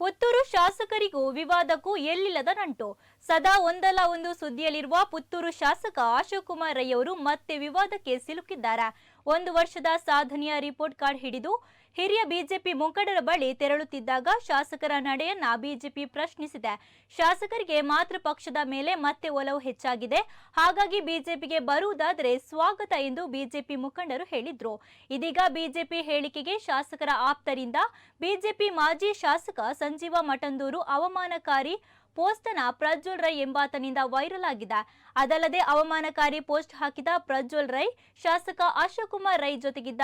ಪುತ್ತೂರು ಶಾಸಕರಿಗೂ ವಿವಾದಕ್ಕೂ ಎಲ್ಲಿಲ್ಲದ ನಂಟು. ಸದಾ ಒಂದಲ್ಲ ಒಂದು ಸುದ್ದಿಯಲ್ಲಿರುವ ಪುತ್ತೂರು ಶಾಸಕ ಅಶೋಕ್ ಕುಮಾರ್ ರೈ ಅವರು ಮತ್ತೆ ವಿವಾದಕ್ಕೆ ಸಿಲುಕಿದ್ದಾರೆ. ಒಂದು ವರ್ಷದ ಸಾಧನೆಯ ರಿಪೋರ್ಟ್ ಕಾರ್ಡ್ ಹಿಡಿದು ಹಿರಿಯ ಬಿಜೆಪಿ ಮುಖಂಡರ ಬಳಿ ತೆರಳುತ್ತಿದ್ದಾಗ ಶಾಸಕರ ನಡೆಯನ್ನ ಬಿಜೆಪಿ ಪ್ರಶ್ನಿಸಿದೆ. ಶಾಸಕರಿಗೆ ಮಾತೃ ಪಕ್ಷದ ಮೇಲೆ ಮತ್ತೆ ಒಲವು ಹೆಚ್ಚಾಗಿದೆ. ಹಾಗಾಗಿ ಬಿಜೆಪಿಗೆ ಬರುವುದಾದರೆ ಸ್ವಾಗತ ಎಂದು ಬಿಜೆಪಿ ಮುಖಂಡರು ಹೇಳಿದ್ರು. ಇದೀಗ ಬಿಜೆಪಿ ಹೇಳಿಕೆಗೆ ಶಾಸಕರ ಆಪ್ತರಿಂದ ಬಿಜೆಪಿ ಮಾಜಿ ಶಾಸಕ ಸಂಜೀವ ಮಠಂದೂರು ಅವಮಾನಕಾರಿ ಪೋಸ್ಟನ ಪ್ರಜ್ವಲ್ ರೈ ಎಂಬಾತನಿಂದ ವೈರಲ್ ಆಗಿದೆ ಅದಲ್ಲದೆ ಅವಮಾನಕಾರಿ ಪೋಸ್ಟ್ ಹಾಕಿದ ಪ್ರಜ್ವಲ್ ರೈ, ಶಾಸಕ ಅಶೋಕ್ ಕುಮಾರ್ ರೈ ಜೊತೆಗಿದ್ದ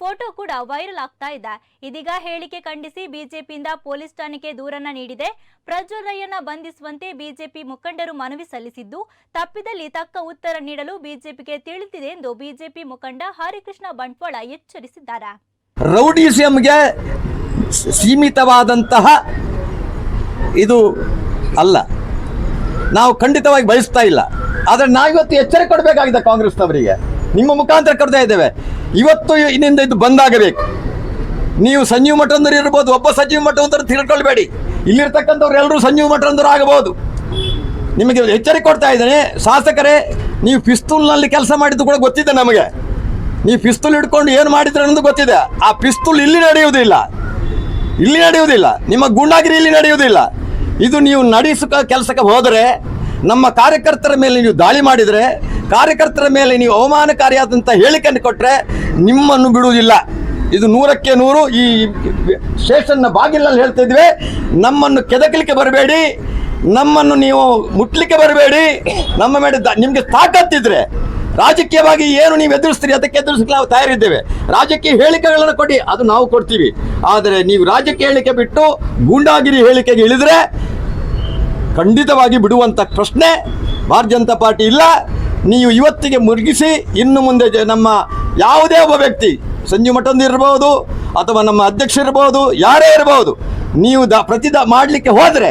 ಫೋಟೋ ಕೂಡ ವೈರಲ್ ಆಗ್ತಾ ಇದೆ. ಇದೀಗ ಹೇಳಿಕೆ ಖಂಡಿಸಿ ಬಿಜೆಪಿಯಿಂದ ಪೊಲೀಸ್ ಠಾಣೆಗೆ ದೂರನ್ನ ನೀಡಿದೆ. ಪ್ರಜ್ವಲ್ ರೈಯನ್ನ ಬಂಧಿಸುವಂತೆ ಬಿಜೆಪಿ ಮುಖಂಡರು ಮನವಿ ಸಲ್ಲಿಸಿದ್ದು, ತಪ್ಪಿದಲ್ಲಿ ತಕ್ಕ ಉತ್ತರ ನೀಡಲು ಬಿಜೆಪಿಗೆ ತಿಳಿದಿದೆ ಎಂದು ಬಿಜೆಪಿ ಮುಖಂಡ ಹರಿಕೃಷ್ಣ ಬಂಟ್ವಾಳ ಎಚ್ಚರಿಸಿದ್ದಾರೆ. ರೌಡಿಸಿಯಂಗೆ ಸೀಮಿತವಾದಂತಹ ಇದು ಅಲ್ಲ. ನಾವು ಖಂಡಿತವಾಗಿ ಬಯಸ್ತಾ ಇಲ್ಲ. ಆದರೆ ನಾವಿವತ್ತು ಎಚ್ಚರಿಕೆ ಕೊಡಬೇಕಾಗಿದೆ ಕಾಂಗ್ರೆಸ್ನವರಿಗೆ. ನಿಮ್ಮ ಮುಖಾಂತರ ಕೊಡ್ತಾ ಇದ್ದೇವೆ. ಇವತ್ತು ಇನ್ನಿಂದ ಇದು ಬಂದಾಗಬೇಕು. ನೀವು ಸಂಜೀವ್ ಮಠಂದರು ಇರ್ಬೋದು, ಒಬ್ಬ ಸಂಜೀವ್ ಮಠಂದರು ತಿಳ್ಕೊಳ್ಬೇಡಿ. ಇಲ್ಲಿರ್ತಕ್ಕಂಥವ್ರು ಎಲ್ಲರೂ ಸಂಜೀವ್ ಮಠಂದರು ಆಗಬಹುದು. ನಿಮಗೆ ಎಚ್ಚರಿಕೆ ಕೊಡ್ತಾ ಇದ್ದೇನೆ. ಶಾಸಕರೇ, ನೀವು ಪಿಸ್ತೂಲ್ನಲ್ಲಿ ಕೆಲಸ ಮಾಡಿದ್ದು ಕೂಡ ಗೊತ್ತಿದೆ ನಮಗೆ. ನೀವು ಪಿಸ್ತೂಲ್ ಹಿಡ್ಕೊಂಡು ಏನು ಮಾಡಿದ್ರೆ ಅನ್ನೋದು ಗೊತ್ತಿದೆ. ಆ ಪಿಸ್ತೂಲ್ ಇಲ್ಲಿ ನಡೆಯುವುದಿಲ್ಲ. ಇಲ್ಲಿ ನಡೆಯುವುದಿಲ್ಲ. ನಿಮ್ಮ ಗುಂಡಾಗಿರಿ ಇಲ್ಲಿ ನಡೆಯುವುದಿಲ್ಲ. ಇದು ನೀವು ನಡೆಸಕ ಕೆಲಸಕ್ಕೆ ಹೋದರೆ, ನಮ್ಮ ಕಾರ್ಯಕರ್ತರ ಮೇಲೆ ನೀವು ದಾಳಿ ಮಾಡಿದರೆ, ಕಾರ್ಯಕರ್ತರ ಮೇಲೆ ನೀವು ಅವಮಾನಕಾರಿಯಾದಂಥ ಹೇಳಿಕೆಯನ್ನು ಕೊಟ್ಟರೆ ನಿಮ್ಮನ್ನು ಬಿಡುವುದಿಲ್ಲ. ಇದು ನೂರಕ್ಕೆ ನೂರು, ಈ ಸ್ಟೇಷನ್ನ ಬಾಗಿಲಲ್ಲಿ ಹೇಳ್ತಿದ್ವಿ ನಮ್ಮನ್ನು ಕೆದಕಲಿಕ್ಕೆ ಬರಬೇಡಿ. ನಮ್ಮನ್ನು ನೀವು ಮುಟ್ಲಿಕ್ಕೆ ಬರಬೇಡಿ. ನಮ್ಮ ಮೇಲೆ ನಿಮಗೆ ತಾಕತ್ತಿದ್ರೆ ರಾಜಕೀಯವಾಗಿ ಏನು ನೀವು ಎದುರಿಸ್ತೀರಿ ಅದಕ್ಕೆ ಎದುರಿಸಲಿಕ್ಕೆ ನಾವು ತಯಾರಿದ್ದೇವೆ. ರಾಜಕೀಯ ಹೇಳಿಕೆಗಳನ್ನು ಕೊಡಿ, ಅದು ನಾವು ಕೊಡ್ತೀವಿ. ಆದರೆ ನೀವು ರಾಜಕೀಯ ಹೇಳಿಕೆ ಬಿಟ್ಟು ಗೂಂಡಾಗಿರಿ ಹೇಳಿಕೆಗೆ ಇಳಿದ್ರೆ ಖಂಡಿತವಾಗಿ ಬಿಡುವಂಥ ಪ್ರಶ್ನೆ ಭಾರತೀಯ ಜನತಾ ಪಾರ್ಟಿ ಇಲ್ಲ. ನೀವು ಇವತ್ತಿಗೆ ಮುರುಗಿಸಿ, ಇನ್ನು ಮುಂದೆ ನಮ್ಮ ಯಾವುದೇ ಒಬ್ಬ ವ್ಯಕ್ತಿ, ಸಂಜು ಮಠಂದು ಇರ್ಬೋದು, ಅಥವಾ ನಮ್ಮ ಅಧ್ಯಕ್ಷ ಇರ್ಬೋದು, ಯಾರೇ ಇರಬಹುದು ನೀವು ದ, ಪ್ರತಿದ, ಮಾಡಲಿಕ್ಕೆ ಹೋದರೆ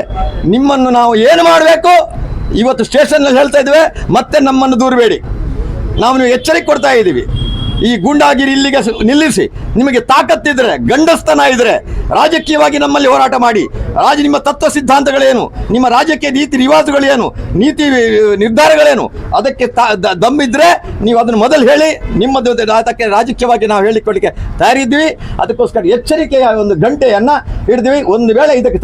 ನಿಮ್ಮನ್ನು ನಾವು ಏನು ಮಾಡಬೇಕು? ಇವತ್ತು ಸ್ಟೇಷನ್ನಲ್ಲಿ ಹೇಳ್ತಾ ಇದ್ದೇವೆ, ಮತ್ತೆ ನಮ್ಮನ್ನು ದೂರಬೇಡಿ. ನಾವು ಎಚ್ಚರಿಕೆ ಕೊಡ್ತಾ ಇದ್ದೀವಿ. ಈ ಗೂಂಡಾಗಿರಿ ಇಲ್ಲಿಗೆ ನಿಲ್ಲಿಸಿ. ನಿಮಗೆ ತಾಕತ್ತಿದ್ರೆ, ಗಂಡಸ್ತನ ಇದ್ರೆ ರಾಜಕೀಯವಾಗಿ ನಮ್ಮಲ್ಲಿ ಹೋರಾಟ ಮಾಡಿ. ರಾಜ ನಿಮ್ಮ ತತ್ವ ಸಿದ್ಧಾಂತಗಳೇನು? ನಿಮ್ಮ ರಾಜಕೀಯ ನೀತಿ ರಿವಾಜುಗಳೇನು? ನೀತಿ ನಿರ್ಧಾರಗಳೇನು? ಅದಕ್ಕೆ ದಮ್ಮಿದ್ರೆ ನೀವು ಅದನ್ನು ಮೊದಲು ಹೇಳಿ, ನಿಮ್ಮದು ಅದಕ್ಕೆ ರಾಜಕೀಯವಾಗಿ ನಾವು ಹೇಳಿಕೊಳ್ಳಿಕ್ಕೆ ತಯಾರಿದ್ವಿ ಅದಕ್ಕೋಸ್ಕರ ಎಚ್ಚರಿಕೆಯ ಒಂದು ಗಂಟೆಯನ್ನು ಹಿಡಿದ್ವಿ. ಒಂದು ವೇಳೆ ಇದಕ್ಕೆ